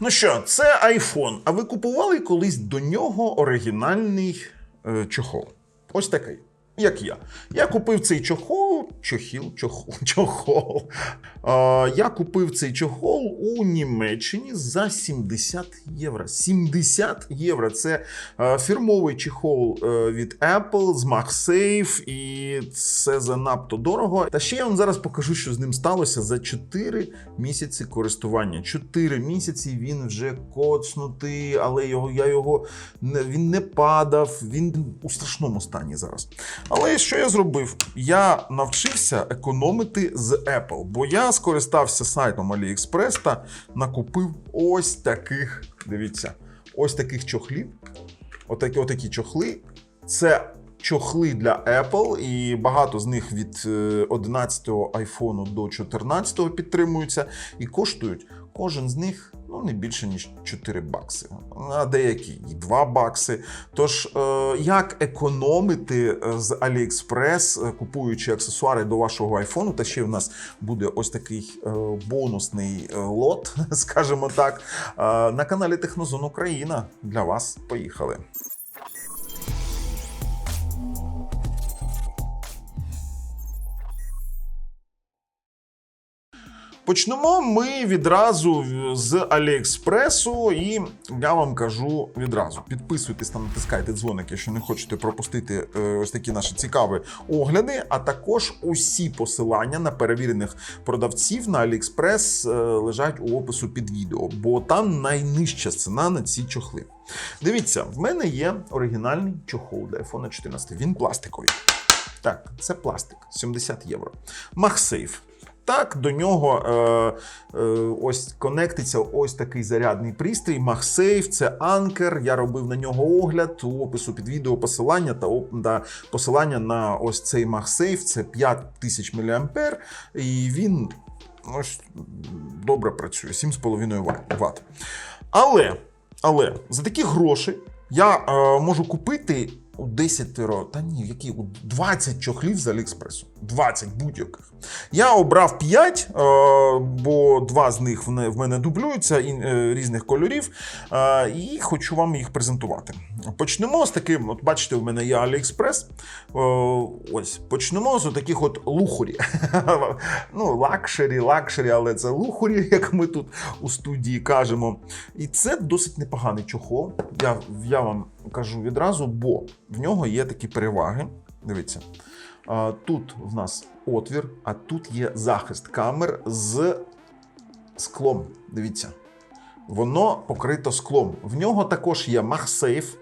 Ну що, це iPhone. А ви купували колись до нього оригінальний е, чохол? Ось такий. Як я. Я купив цей чохол, чохіл, чохол, чохол. Е, я купив цей чохол у Німеччині за 70 євро. 70 євро. Це е, фірмовий чехол е, від Apple з MagSafe, і це занадто дорого. Та ще я вам зараз покажу, що з ним сталося за 4 місяці користування. 4 місяці він вже коцнутий, але його, я його не, він не падав, він у страшному стані зараз. Але що я зробив? Я навчився економити з Apple, бо я скористався сайтом AliExpress та накупив ось таких. Дивіться, ось таких чохлів. Отакі, отакі чохли. Це чохли для Apple, і багато з них від 11-го iPhone до 14-го підтримуються і коштують кожен з них ну не більше ніж 4 бакси, а деякі і 2 бакси. Тож, е, як економити е, з AliExpress, е, купуючи аксесуари до вашого айфону, та ще в нас буде ось такий бонусний лот, скажімо так, на каналі Технозон Україна для вас. Поїхали. Почнемо ми відразу з Аліекспресу, і я вам кажу відразу: підписуйтесь та натискайте дзвоник, якщо не хочете пропустити е, ось такі наші цікаві огляди. А також усі посилання на перевірених продавців на Аліекспрес е, лежать у опису під відео, бо там найнижча ціна на ці чохли. Дивіться, в мене є оригінальний чохол для iPhone 14. Він пластиковий. Так, це пластик, 70 євро. MagSafe. Так, до нього е, е, ось конектиться ось такий зарядний пристрій. MagSafe, це анкер. Я робив на нього огляд у опису під відео посилання та, та посилання на ось цей MagSafe. Це 5000 мА, і він ось, добре працює, 7,5 Вт. Але, але за такі гроші я е, можу купити у 10, та ні, які у 20 чохлів з Аліекспресу. 20 будь-яких. Я обрав 5, е, бо два з них в мене дублюються і, е, різних кольорів. е, І хочу вам їх презентувати. Почнемо з таким, от бачите, в мене є. Е, Ось, почнемо з таких от лухорі. ну, лакшері, лакшері, але це лухорі, як ми тут у студії кажемо. І це досить непоганий чохол. Я, я вам кажу відразу, бо в нього є такі переваги. Дивіться. Тут в нас отвір, а тут є захист камер з склом. Дивіться. Воно покрито склом. В нього також є MagSafe.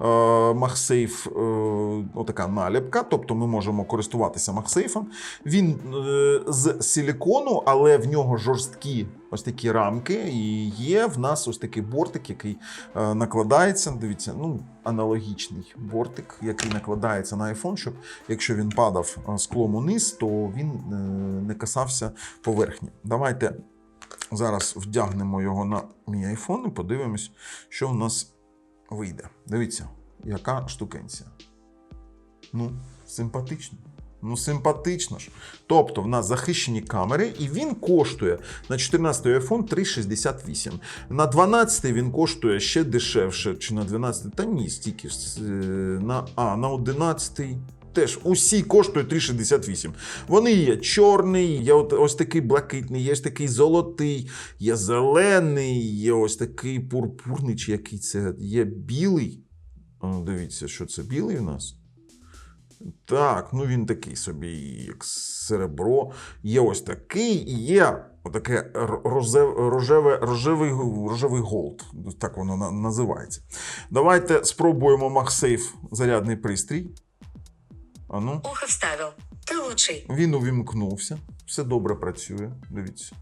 Е, MagSafe е, отака наліпка, тобто ми можемо користуватися MagSafe. Він е, з силікону, але в нього жорсткі ось такі рамки. І є в нас ось такий бортик, який накладається. Дивіться, ну аналогічний бортик, який накладається на iPhone, щоб якщо він падав склом униз, то він не касався поверхні. Давайте зараз вдягнемо його на мій iPhone і подивимось, що в нас вийде. Дивіться, яка штукенція. Ну, симпатично. Ну, симпатично ж. Тобто, в нас захищені камери, і він коштує на 14 iPhone 368. На 12 він коштує ще дешевше, чи на 12, та ні, стільки е, На, а, на 11 теж усі коштують 3,68. Вони є чорний, є от, ось такий блакитний, є ось такий золотий, є зелений, є ось такий пурпурний, чи який це є білий. О, дивіться, що це білий у нас. Так, ну він такий собі, як серебро. Є ось такий, і є отаке рожеве, рожевий, рожевий голд. Так воно на- називається. Давайте спробуємо MagSafe зарядний пристрій. А ну. Ухо вставив. Ти лучший. Він увімкнувся, все добре працює. Дивіться.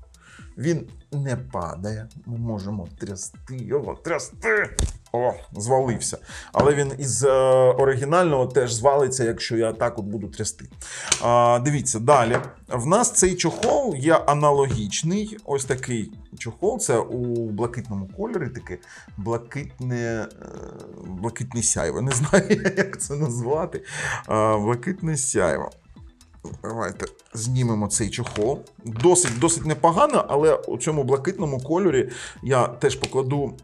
Він не падає. Ми можемо трясти його, трясти. О, звалився. Але він із е, оригінального теж звалиться, якщо я так от буду трясти. А, дивіться, далі. В нас цей чохол є аналогічний. Ось такий чохол. Це у блакитному кольорі, таке блакитне, е, блакитне сяйво. Не знаю, як це назвати. А, блакитне сяйво. Давайте знімемо цей чохол. Досить, досить непогано, але у цьому блакитному кольорі я теж покладу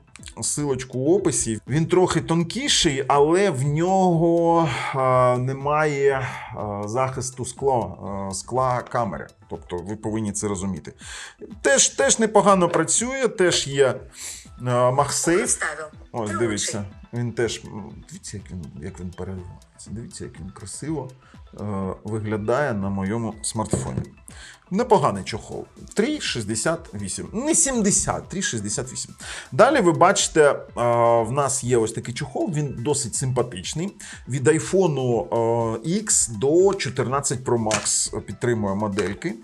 силочку в описі. Він трохи тонкіший, але в нього а, немає а, захисту скла, а, скла камери. Тобто ви повинні це розуміти. Теж, теж непогано працює, теж є а, MagSafe. Ось, дивіться. Він теж. Дивіться, як він, як він переливається. Дивіться, як він красиво е, виглядає на моєму смартфоні. Непоганий чохол. 3,68. Не 70, 3,68. Далі ви бачите, е, в нас є ось такий чохол, він досить симпатичний. Від iPhone е, X до 14 Pro Max підтримує модельки.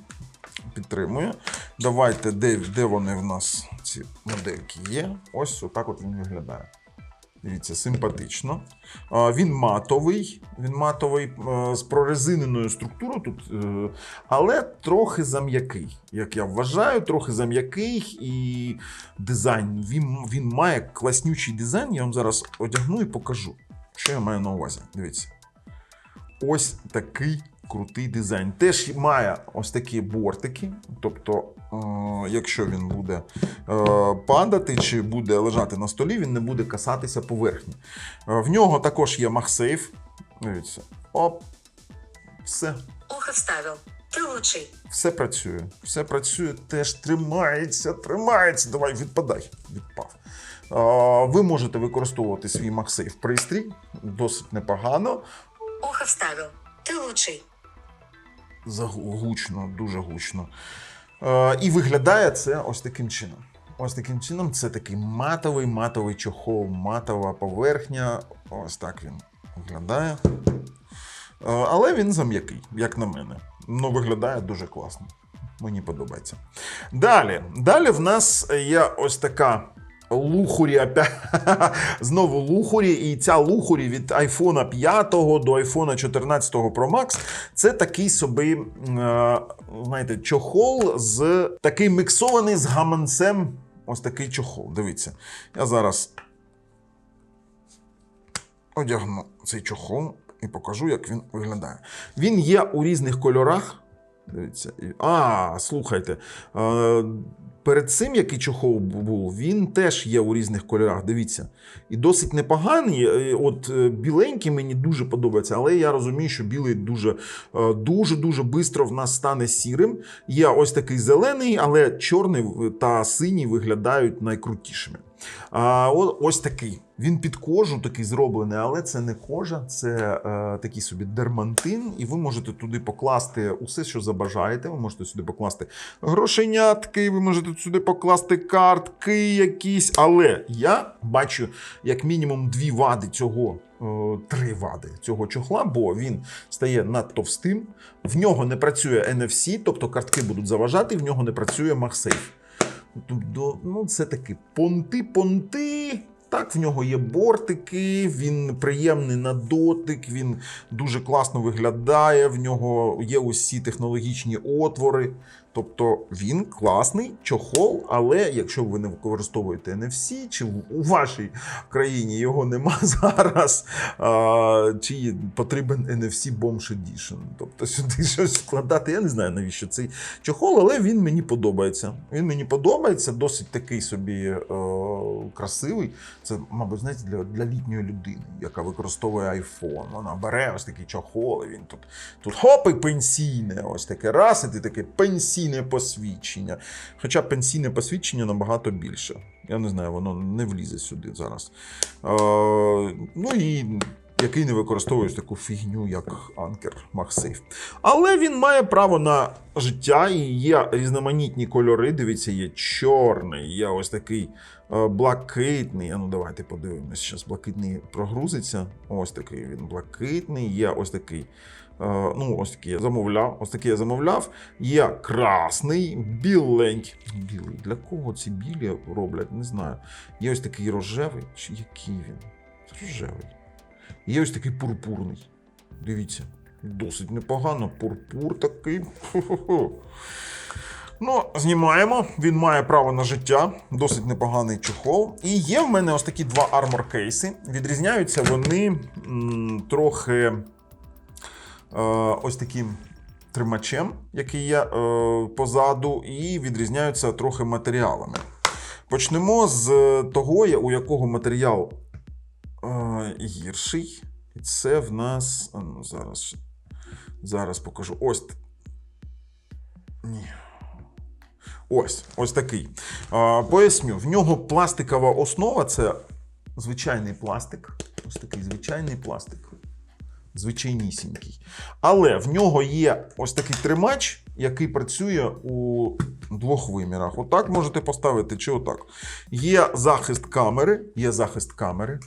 Підтримує. Давайте, де, де вони в нас, ці модельки є. Ось отак от він виглядає. Дивіться, симпатично. Він матовий, він матовий е, з прорезиненою структурою тут, е, але трохи зам'який. Як я вважаю, трохи зам'який і дизайн. Він, він має класнючий дизайн. Я вам зараз одягну і покажу, що я маю на увазі. Дивіться. Ось такий крутий дизайн. Теж має ось такі бортики. Тобто, е, якщо він буде е, падати чи буде лежати на столі, він не буде касатися поверхні. Е, в нього також є MagSafe. Дивіться. Оп. Все. Ухо вставил. Ты лучший. Все працює. Все працює, теж тримається, тримається. Давай, відпадай. Відпав. Ви можете використовувати свій MagSafe пристрій досить непогано. Ухо вставил. Ты лучший. Гучно, дуже гучно. Е, і виглядає це ось таким чином. Ось таким чином це такий матовий матовий чохол, матова поверхня. Ось так він виглядає. Е, але він зам'який, як на мене. Ну, виглядає дуже класно. Мені подобається. Далі. Далі в нас є ось така лухурі. Знову лухурі. І ця лухурі від iPhone 5 до iPhone 14 Pro Max це такий собі, е, знаєте, чохол з такий міксований з гаманцем. Ось такий чохол. Дивіться. Я зараз одягну цей чохол і покажу, як він виглядає. Він є у різних кольорах. Дивіться. А, слухайте. Перед цим, який чохол був, він теж є у різних кольорах. Дивіться. І досить непоганий. От е, біленький мені дуже подобається, але я розумію, що білий дуже е, дуже дуже швидко в нас стане сірим. Є ось такий зелений, але чорний та синій виглядають найкрутішими. А, ось такий. Він під кожу такий зроблений, але це не кожа, це е, такий собі дермантин, і ви можете туди покласти усе, що забажаєте. Ви можете сюди покласти грошенятки, ви можете сюди покласти картки якісь. Але я бачу як мінімум дві вади цього. е, Три вади цього чохла, бо він стає надтовстим, в нього не працює NFC, тобто картки будуть заважати, в нього не працює MagSafe. Тобто, ну, це такі понти-понти. Так, в нього є бортики, він приємний на дотик, він дуже класно виглядає, в нього є усі технологічні отвори. Тобто він класний чохол, але якщо ви не використовуєте NFC, чи у вашій країні його нема зараз, а, чи потрібен NFC Bomb Edition. Тобто сюди щось складати, я не знаю навіщо цей чохол, але він мені подобається. Він мені подобається, досить такий собі е, красивий. Це, мабуть, знаєте, для, для літньої людини, яка використовує iPhone. Вона бере ось такий чохол, і він тут, тут хоп, і пенсійне, ось таке раз, і ти таке пенсійне посвідчення. Хоча пенсійне посвідчення набагато більше. Я не знаю, воно не влізе сюди зараз. Е, ну і який не використовує таку фігню, як Anker MagSafe. Але він має право на життя і є різноманітні кольори. Дивіться, є чорний, є ось такий е, блакитний. Ну давайте подивимось. Зараз блакитний прогрузиться. Ось такий він блакитний. Є ось такий. Е, Ну, ось такий я замовляв. Ось такий я замовляв. Є красний, біленький. Білий. Для кого ці білі роблять? Не знаю. Є ось такий рожевий. Чи який він? Рожевий. Є ось такий пурпурний. Дивіться, досить непогано. Пурпур такий. Ну, знімаємо. Він має право на життя. Досить непоганий чохол. І є в мене ось такі два армор кейси. Відрізняються вони м, трохи ось таким тримачем, який є е, позаду, і відрізняються трохи матеріалами. Почнемо з того, у якого матеріал е, гірший. І це в нас. ну, зараз, зараз покажу. Ось. Ні. Ось, ось такий. Поясню, в нього пластикова основа це звичайний пластик. Ось такий звичайний пластик. Звичайнісінький. Але в нього є ось такий тримач, який працює у двох вимірах. Отак можете поставити, чи отак. Є захист камери, є захист камери.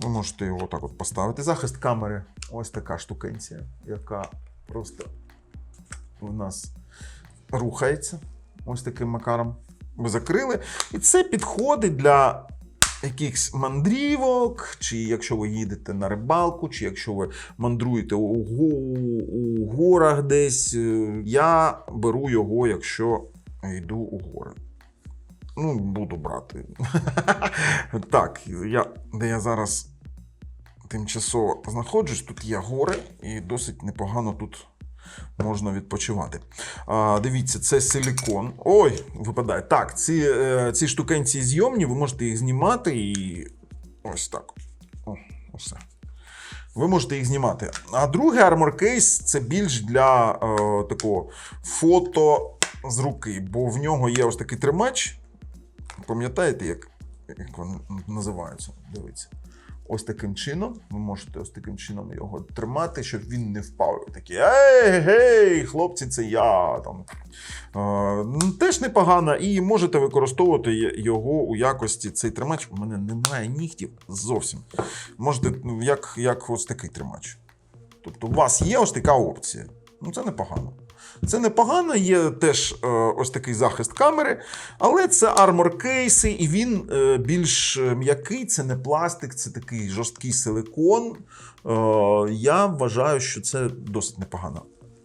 Ви можете його так от поставити. Захист камери ось така штукенція, яка просто у нас рухається. Ось таким макаром. Ви закрили. І це підходить для якихось мандрівок, чи якщо ви їдете на рибалку, чи якщо ви мандруєте у, у горах десь. Е, Я беру його, якщо йду у гори. Ну, буду брати. так, я, де я зараз тимчасово знаходжусь, тут є гори, і досить непогано тут можна відпочивати. А, дивіться, це силікон. Ой, випадає. Так, ці, е, ці штукенці зйомні, ви можете їх знімати і ось так. О, все. Ви можете їх знімати. А другий armor case це більш для е, такого фото з руки, бо в нього є ось такий тримач. Пам'ятаєте, як, як вони називаються? Дивіться. Ось таким чином. Ви можете ось таким чином його тримати, щоб він не впав. Такі ей, гей, хлопці, це я. Там. Е, теж непогано, і можете використовувати його у якості цей тримач. У мене немає нігтів зовсім. Можете, ну, як, як ось такий тримач. Тобто, у вас є ось така опція. Ну, це непогано. Це непогано, є теж е, ось такий захист камери, але це армор кейси, і він е, більш е, м'який, це не пластик, це такий жорсткий силикон. Я вважаю, що це досить непогано.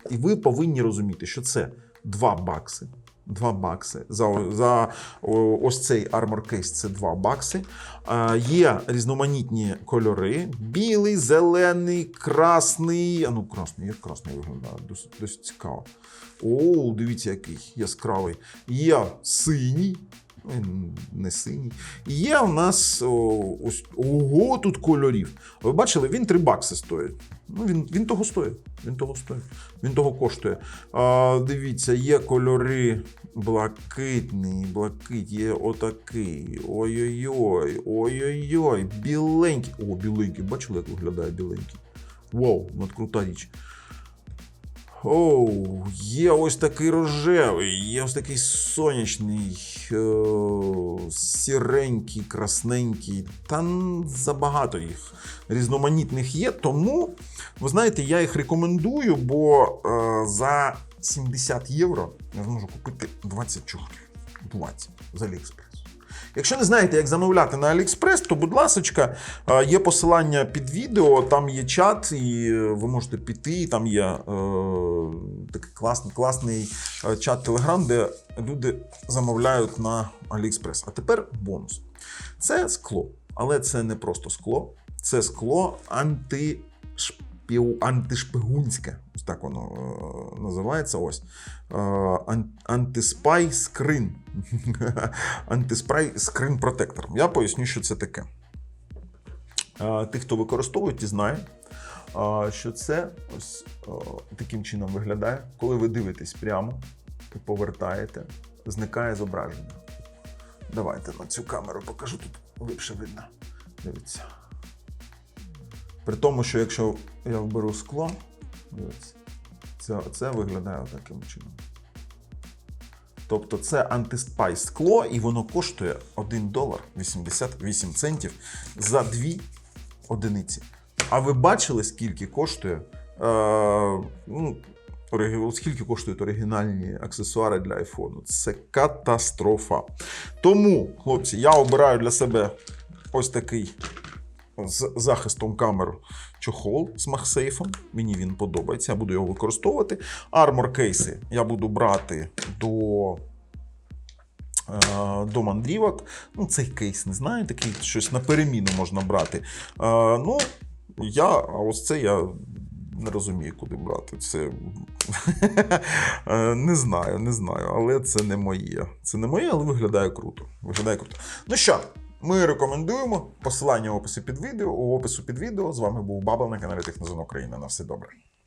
І ви повинні розуміти, що це 2 бакси. 2 бакси. За, за ось цей armor case це 2 бакси. Е, є різноманітні кольори: білий, зелений, красний. А ну, красний, як красний виглядає, досить, досить цікаво. О, дивіться, який яскравий. Є синій. Він не синій. І є у нас ось ого, тут кольорів. Ви бачили, він 3 бакси стоїть. Ну, він, він того стоїть. Він того стоїть. Він того коштує. А, дивіться, є кольори блакитний, блакит, є отакий. Ой-ой-ой, ой-ой-ой, біленький. О, біленький. Бачили, як виглядає біленький? Вау, ну, крута річ. Оу, є ось такий рожевий, є ось такий сонячний, е- сіренький, красненький. Та забагато їх різноманітних є. Тому, ви знаєте, я їх рекомендую, бо е- за 70 євро я зможу купити 20 чохлів. 20 з Аліекспрес. Якщо не знаєте, як замовляти на AliExpress, то, будь ласка, е, є посилання під відео, там є чат, і ви можете піти. Там є е, такий класний, класний е, чат Telegram, де люди замовляють на AliExpress. А тепер бонус. Це скло, але це не просто скло, це скло антишпіу, антишпигунське. Так воно е, називається. Ось. Е, ан- антиспай скрин. Антиспай скрин протектор. Я поясню, що це таке. Тих, хто використовує, ті е, що це ось таким чином виглядає. Коли ви дивитесь прямо і повертаєте, зникає зображення. Давайте на цю камеру покажу, тут липше видно. Дивіться. При тому, що якщо я вберу скло, дивіться, це, це виглядає таким чином. Тобто це антиспай скло, і воно коштує 1 долар 88 центів за дві одиниці. А ви бачили, скільки коштує? Е, ну, скільки коштують оригінальні аксесуари для айфону? Це катастрофа. Тому, хлопці, я обираю для себе ось такий з захистом камер чохол з MagSafe. Мені він подобається, я буду його використовувати. Armor кейси я буду брати до. е, До мандрівок. Ну, цей кейс не знаю, такий щось на переміну можна брати. Е, ну, я, а ось це я не розумію, куди брати. Це Е, не знаю, не знаю, але це не моє. Це не моє, але виглядає круто. Виглядає круто. Ну що, ми рекомендуємо посилання в описі під відео. У опису під відео. З вами був Бабл на каналі Технозон Україна. На все добре.